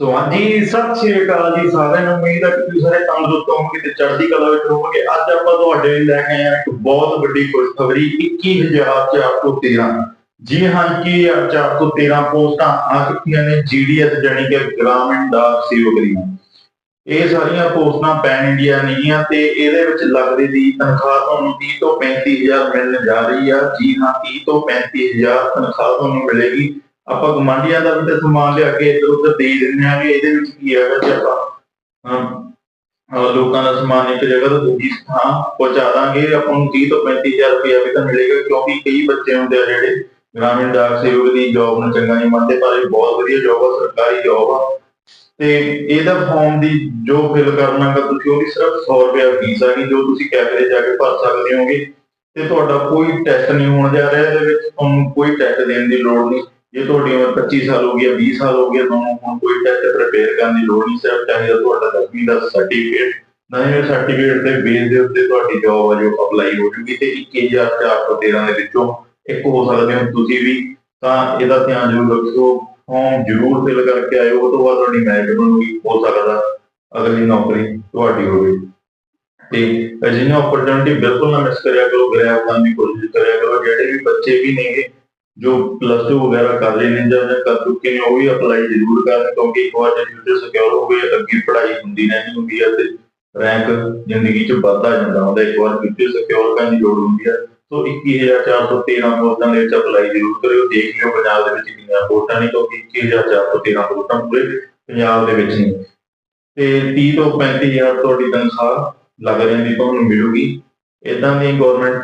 ਸੋ ਹਾਂਜੀ, ਸਤਿ ਸ਼੍ਰੀ ਅਕਾਲ ਜੀ ਸਾਰਿਆਂ ਨੂੰ। ਉਮੀਦ ਹੈ ਕਿ ਤੁਸੀਂ ਸਾਰੇ ਤੰਦਰੁਸਤ ਹੋਵੋਗੇ ਤੇ ਚੜ੍ਹਦੀ ਕਲਾ ਵਿੱਚ ਹੋਵੋਗੇ। ਅੱਜ ਆਪਾਂ ਤੁਹਾਡੇ ਲਈ ਲੈ ਕੇ ਆਏ ਹਾਂ ਇੱਕ ਬਹੁਤ ਵੱਡੀ ਖੁਸ਼ਖਬਰੀ 21413 ਜੀ ਹਾਂ ਕਿ 413 ਪੋਸਟਾਂ ਆ ਚੁੱਕੀਆਂ ਨੇ ਜੀਡੀਐਸ ਜਾਨੀ ਕਿ ਗ੍ਰਾਮੀਣ ਦਾ ਸੇਵਕ ਦੀਆਂ ਇਹ ਸਾਰੀਆਂ ਪੋਸਟਾਂ ਪੈਨ ਇੰਡੀਆ ਨਹੀਂ ਤੇ ਇਹਦੇ ਵਿੱਚ ਲੱਗਦੀ ਦੀ ਤਨਖਾਹ ਤੁਹਾਨੂੰ 30 ਤੋਂ 35000 ਮਿਲਣ ਜਾ ਰਹੀ ਆ। ਜੀ ਹਾਂ 30 ਤੋਂ 35000 ਤਨਖਾਹ ਤੁਹਾਨੂੰ ਮਿਲੇਗੀ। ਆਪਾਂ ਗੁਆਂਢੀਆਂ ਦਾ ਵੀ ਤਾਂ ਸਮਾਨ ਲਿਆ ਕੇ ਇੱਧਰ ਉੱਧਰ ਦੇ ਦਿੰਦੇ ਆ ਵੀ ਇਹਦੇ ਵਿੱਚ ਕੀ ਹੈਗਾ ਜੇ ਆਪਾਂ ਲੋਕਾਂ ਦਾ ਸਮਾਨ ਇੱਕ ਜਗ੍ਹਾ ਤੋਂ ਦੂਜੀ ਥਾਂ ਪਹੁੰਚਾ ਦਾਂਗੇ ਆਪਾਂ ਨੂੰ 30 ਤੋਂ 35000 ਰੁਪਇਆ ਵੀ ਤਾਂ ਮਿਲੇਗਾ, ਕਿਉਂਕਿ ਕਈ ਬੱਚੇ ਹੁੰਦੇ ਆ ਜਿਹੜੇ ਗ੍ਰਾਮੀਣ ਡਾਕ ਸੇਵਕ ਦੀ ਜੌਬ ਨੂੰ ਚੰਗਾ ਨਹੀਂ ਮੰਨਦੇ, ਪਰ ਇਹ ਬਹੁਤ ਵਧੀਆ ਜੌਬ ਆ, ਸਰਕਾਰੀ ਜੌਬ ਆ। ਤੇ ਇਹਦਾ ਫਾਰਮ ਦੀ ਜੋ ਫਿਲ ਕਰਨਾ ਗਾ ਤੁਸੀਂ ਉਹਦੀ ਸਿਰਫ 100 ਰੁਪਏ ਫੀਸ ਆਗੀ ਜੋ ਤੁਸੀਂ ਕੈਫੇ ਜਾ ਕੇ ਭਰ ਸਕਦੇ ਹੋਗੇ। ਤੇ ਤੁਹਾਡਾ ਕੋਈ ਟੈਸਟ ਨਹੀਂ ਹੋਣ ਜਾ ਰਿਹਾ ਇਹਦੇ ਵਿੱਚ, ਤੁਹਾਨੂੰ ਕੋਈ ਟੈਸਟ ਦੇਣ ਦੀ ਲੋੜ ਨਹੀਂ। ਜੇ ਤੁਹਾਡੀ ਉਮਰ 25 ਸਾਲ ਹੋ ਗਈ ਹੈ 20 ਸਾਲ ਹੋ ਗਏ ਤੁਹਾਨੂੰ ਹੁਣ ਕੋਈ ਟੈਸਟ ਪ੍ਰਪੇਅਰ ਕਰਨ ਦੀ ਲੋੜ ਨਹੀਂ, ਸਿਰਫ ਚਾਹੀਦਾ ਤੁਹਾਡਾ 10ਵੀਂ ਦਾ ਸਰਟੀਫਿਕੇਟ ਨਵੇਂ ਸਰਟੀਫਿਕੇਟ ਦੇ ਬੇਸ ਦੇ ਉੱਤੇ ਤੁਹਾਡੀ ਜੌਬ ਆ ਜੋ ਅਪਲਾਈ ਹੋ ਜੂਗੀ ਤੇ 21413 ਦੇ ਵਿੱਚੋਂ ਇੱਕ ਹੋ ਸਕਦੇ ਹੋ ਤੁਸੀਂ ਵੀ। ਤਾਂ ਇਹਦਾ ਧਿਆਨ ਜ਼ਰੂਰ ਰੱਖਿਓ ਫਾਰਮ ਜ਼ਰੂਰ ਫਿਲ ਕਰਕੇ ਆਇਓ, ਉਹ ਤੋਂ ਬਾਅਦ ਤੁਹਾਡੀ ਮੈਰਿਟ ਬਣੂਗੀ, ਹੋ ਸਕਦਾ ਅਗਲੀ ਨੌਕਰੀ ਤੁਹਾਡੀ ਹੋਵੇ। ਤੇ ਅਜਿਹੀਆਂ ਓਪਰਚੁਨਿਟੀ ਬਿਲਕੁਲ ਨਾ ਮਿਸ ਕਰਿਆ ਕਰੋ ਗ੍ਰੈਬ ਕਰਨ ਦੀ ਕੋਸ਼ਿਸ਼ ਕਰਿਆ ਕਰੋ, ਜਿਹੜੇ ਵੀ ਬੱਚੇ ਵੀ ਨੇਗੇ ਜੋ ਪਲੱਸ 2 ਵਗੈਰਾ ਕਰ ਰਹੇ ਨੇ ਜਾਂ ਕਰ ਚੁੱਕੇ ਨੇ ਉਹ ਵੀ ਅਪਲਾਈ ਜ਼ਰੂਰ ਕਰਨ ਕਿਉਂਕਿ ਇੱਕ ਵਾਰ ਜੇ ਫਿਊਚਰ ਸਿਕਿਉਰ ਹੋਵੇ ਅੱਗੇ ਪੜ੍ਹਾਈ ਹੁੰਦੀ ਰਹਿੰਦੀ ਹੁੰਦੀ ਹੈ ਤੇ ਰੈਂਕ ਜ਼ਿੰਦਗੀ 'ਚ ਵੱਧਦਾ ਜਾਂਦਾ ਹੁੰਦਾ ਇੱਕ ਵਾਰ ਫਿਊਚਰ ਸਿਕਿਉਰ ਕਰਨ ਦੀ ਲੋੜ ਹੁੰਦੀ ਹੈ। ਸੋ 21413 ਪੋਸਟਾਂ ਦੇ ਵਿੱਚ ਅਪਲਾਈ ਜ਼ਰੂਰ ਕਰਿਓ। ਦੇਖ ਲਿਓ ਪੰਜਾਬ ਦੇ ਵਿੱਚ ਕਿੰਨੀਆਂ ਪੋਸਟਾਂ ਨੇ, ਕਿਉਂਕਿ 21413 ਪੋਸਟਾਂ ਪੂਰੇ ਪੰਜਾਬ ਦੇ ਵਿੱਚ ਨੇ। ਤੇ 30 ਤੋਂ 35000 ਤੁਹਾਡੀ ਤਨਖਾਹ ਲੱਗ ਰਹੀ ਤੁਹਾਨੂੰ ਮਿਲੂਗੀ। ਇਦਾਂ ਦੀ ਗਵਰਨਮੈਂਟ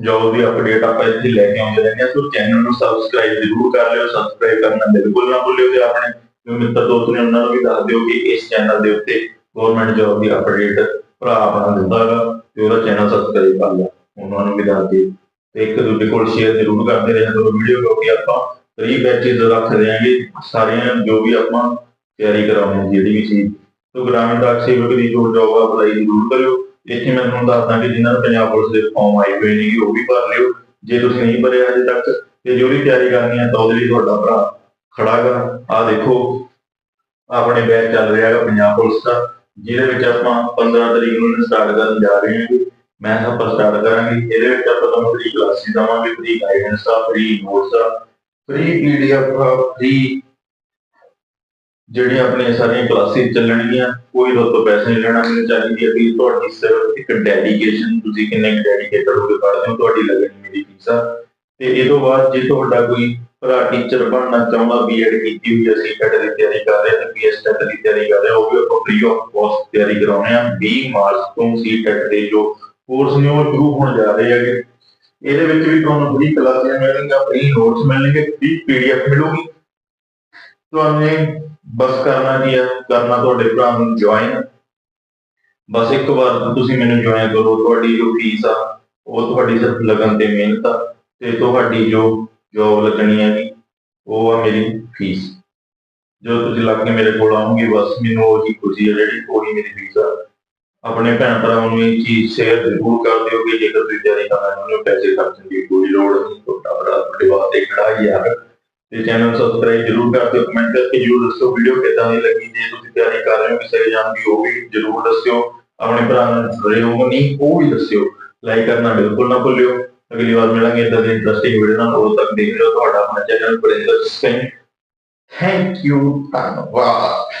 ਜੋਬ ਦੀ ਅਪਡੇਟ ਆਪਾਂ ਇੱਥੇ ਲੈ ਕੇ ਆਉਂਦੇ ਰਹਿੰਦੇ ਹਾਂ ਸੋ ਚੈਨਲ ਨੂੰ ਸਬਸਕ੍ਰਾਈਬ ਜ਼ਰੂਰ ਕਰ ਲਿਓ ਸਬਸਕ੍ਰਾਈਬ ਕਰਨਾ ਬਿਲਕੁਲ ਨਾ ਭੁੱਲਿਓ ਤੇ ਆਪਣੇ ਜੋ ਮਿੱਤਰ ਦੋਸਤ ਨੇ ਉਹਨਾਂ ਨੂੰ ਵੀ ਦੱਸ ਦਿਓ ਕਿ ਇਸ ਚੈਨਲ ਦੇ ਉੱਤੇ ਗਵਰਨਮੈਂਟ ਜੋਬ ਦੀ ਅਪਡੇਟ ਭਰਾ ਆਪਣਾ ਦਿੰਦਾ ਹੈਗਾ ਤੇ ਉਹਦਾ ਚੈਨਲ ਸਬਸਕ੍ਰਾਈਬ ਕਰ ਲਿਆ ਉਹਨਾਂ ਨੂੰ ਵੀ ਦੱਸ ਦਿਓ। ਤੇ ਇੱਕ ਦੂਜੇ ਕੋਲ ਸ਼ੇਅਰ ਜ਼ਰੂਰ ਕਰਦੇ ਰਹਿਣਾ ਕਰੋ ਵੀਡੀਓ ਕਿਉਂਕਿ ਆਪਾਂ ਫ੍ਰੀ ਬੈਚੇਸ ਰੱਖ ਦਿਆਂਗੇ ਸਾਰੀਆਂ ਜੋ ਵੀ ਆਪਾਂ ਤਿਆਰੀ ਕਰਾਉਣੀ ਜਿਹੜੀ ਵੀ ਚੀਜ਼। ਸੋ ਗ੍ਰਾਮੀਣ ਡਾਕ ਸੇਵਕ ਦੀ ਜੋ ਜੋਬ ਅਪਲਾਈ ਜ਼ਰੂਰ ਕਰਿਓ। ਇੱਥੇ ਮੈਂ ਤੁਹਾਨੂੰ ਦੱਸਦਾ ਕਿ ਜਿਨ੍ਹਾਂ ਨੂੰ ਪੰਜਾਬ ਪੁਲਿਸ ਦੇ ਫਾਰਮ ਆਏ ਹੋਏ ਨੇ, ਉਹ ਵੀ ਭਰ ਲਿਓ। ਜੇ ਤੁਸੀਂ ਨਹੀਂ ਭਰਿਆ ਅਜੇ ਤੱਕ, ਤੇ ਜੋ ਵੀ ਤਿਆਰੀ ਕਰਨੀ ਹੈ, ਤਾਂ ਉਹਦੇ ਲਈ ਤੁਹਾਡਾ ਭਰਾ ਖੜਾਗਾ ਆ ਦੇਖੋ, ਆਪਣੇ ਬੈਚ ਚੱਲ ਰਿਹਾ ਹੈਗਾ ਪੰਜਾਬ ਪੁਲਿਸ ਦਾ, ਜਿਹਦੇ ਵਿੱਚ ਆਪਾਂ 15 ਤਰੀਕ ਨੂੰ ਸਟਾਰਟ ਕਰਨ ਜਾ ਰਹੇ ਹਾਂ। ਮੈਂ ਆਪਾਂ ਸਟਾਰਟ ਕਰਾਂਗੇ। ਇਹਦੇ ਵਿੱਚ ਆਪਾਂ ਤੁਹਾਨੂੰ ਫ੍ਰੀ ਕਲਾਸਿਸ ਦਵਾਂਗੇ ਫ੍ਰੀ ਗਾਈਡੈਂਸ ਆ ਫ੍ਰੀ ਨੋਟਸ ਆ ਫ੍ਰੀ ਪੀਡੀਐਫ ਫ੍ਰੀ ਜਿਹੜੀਆਂ ਆਪਣੀਆਂ ਸਾਰੀਆਂ ਕਲਾਸਿਸ ਚੱਲਣਗੀਆਂ, ਕੋਈ ਉਹਦੇ ਤੋਂ ਪੈਸੇ ਨਹੀਂ ਲੈਣਾ, ਮੈਨੂੰ ਚਾਹੀਦੀ ਹੈ ਕਿ ਤੁਹਾਡੀ ਸਿਰਫ ਇੱਕ ਡੈਡੀਕੇਸ਼ਨ ਤੁਸੀਂ ਕਿੰਨੇ ਡੈਡੀਕੇਟਡ ਹੋ ਕੇ ਪੜ੍ਹਦੇ ਹੋ ਤੁਹਾਡੀ ਲੱਗਣੀ ਮੇਰੀ ਫੀਸ ਆ ਤੇ ਇਹ ਤੋਂ ਬਾਅਦ ਜੇ ਤੁਹਾਡਾ ਕੋਈ ਭਰਾ ਟੀਚਰ ਬਣਨਾ ਚਾਹੁੰਦਾ ਬੀਐਡ ਕੀਤੀ ਹੋਈ ਹੈ ਸੀਟੈਟ ਦੀ ਤਿਆਰੀ ਕਰ ਰਿਹਾ, ਤੇ ਪੀਐਸਟੈਟ ਦੀ ਤਿਆਰੀ ਕਰ ਰਿਹਾ, ਉਹ ਵੀ ਆਪਾਂ ਫ੍ਰੀ ਆਫ ਕੋਸਟ ਤਿਆਰੀ ਕਰਾਉਣੇ ਆ। 20 ਮਾਰਚ ਤੋਂ ਸੀਟੈਟ ਦੇ ਜੋ ਕੋਰਸ ਨੇ, ਉਹ ਸ਼ੁਰੂ ਹੋਣ ਜਾ ਰਹੇ ਹੈਗੇ। ਇਹਦੇ ਵਿੱਚ ਵੀ ਤੁਹਾਨੂੰ ਫ੍ਰੀ ਕਲਾਸਾਂ ਮਿਲਣਗੀਆਂ ਫ੍ਰੀ ਨੋਟਸ ਮਿਲਣਗੇ ਫ੍ਰੀ ਪੀਡੀਐਫ ਮਿਲੂਗੀ। ਤੁਹਾਨੂੰ ਬਸ ਕਰਨਾ ਕੀ ਹੈ ਕਰਨਾ ਤੁਹਾਡੇ ਭਰਾ ਨੂੰ ਜੁਆਇਨ ਬਸ ਇੱਕ ਵਾਰ ਤੁਸੀਂ ਮੈਨੂੰ ਜੁਆਇਨ ਕਰੋ। ਤੁਹਾਡੀ ਜੋ ਫੀਸ ਆ, ਉਹ ਤੁਹਾਡੀ ਸਿਰਫ ਲਗਨ ਤੇ ਮਿਹਨਤ ਆ ਤੇ ਤੁਹਾਡੀ ਜੋ ਜੋਬ ਲੱਗਣੀ ਹੈ ਉਹ ਆ ਮੇਰੀ ਫੀਸ ਜੋ ਤੁਸੀਂ ਲੱਗ ਕੇ ਮੇਰੇ ਕੋਲ ਆਉਂਗੇ ਬਸ ਮੈਨੂੰ ਉਹ ਜੀ ਖੁਸ਼ੀ ਹੈ ਜਿਹੜੀ ਉਹੀ ਮੇਰੀ ਫੀਸ ਆ। ਆਪਣੇ ਭੈਣ ਭਰਾਵਾਂ ਨੂੰ ਇਹ ਚੀਜ਼ ਸ਼ੇਅਰ ਜ਼ਰੂਰ ਕਰ ਦਿਓ ਕਿ ਜੇਕਰ ਤੁਸੀਂ ਤਿਆਰੀ ਕਰਨਾ ਚਾਹੁੰਦੇ ਹੋ, ਪੈਸੇ ਖਰਚਣ ਦੀ ਕੋਈ ਲੋੜ ਨਹੀਂ, ਤੁਹਾਡਾ ਭਰਾ ਤੁਹਾਡੇ ਵਾਸਤੇ ਖੜਾ ਹੀ ਆ। ਤੇ ਚੈਨਲ ਸਬਸਕ੍ਰਾਈਬ ਜ਼ਰੂਰ ਕਰ ਦਿਓ ਕਮੈਂਟ ਕਰਕੇ ਜ਼ਰੂਰ ਦੱਸੋ ਵੀਡੀਓ ਕਿੱਦਾਂ ਦੀ ਲੱਗੀ, ਜੇ ਤੁਸੀਂ ਤਿਆਰੀ ਕਰ ਰਹੇ ਹੋ ਕਿਸੇ ਐਗਜ਼ਾਮ ਦੀ, ਉਹ ਵੀ ਜ਼ਰੂਰ ਦੱਸਿਓ, ਆਪਣੇ ਭਰਾ ਨੂੰ ਰਹੇ ਹੋ ਨਹੀਂ, ਉਹ ਵੀ ਦੱਸਿਓ ਲਾਈਕ ਕਰਨਾ ਬਿਲਕੁਲ ਨਾ ਭੁੱਲਿਓ, ਅਗਲੀ ਵਾਰ ਮਿਲਾਂਗੇ ਇਦਾਂ ਦੀ ਇੰਟਰਸਟਿੰਗ ਵੀਡੀਓ ਨਾਲ, ਉਦੋਂ ਤੱਕ ਦੇਖ ਲਿਓ, ਤੁਹਾਡਾ ਆਪਣਾ channel Barinder Singh thank you ਧੰਨਵਾਦ।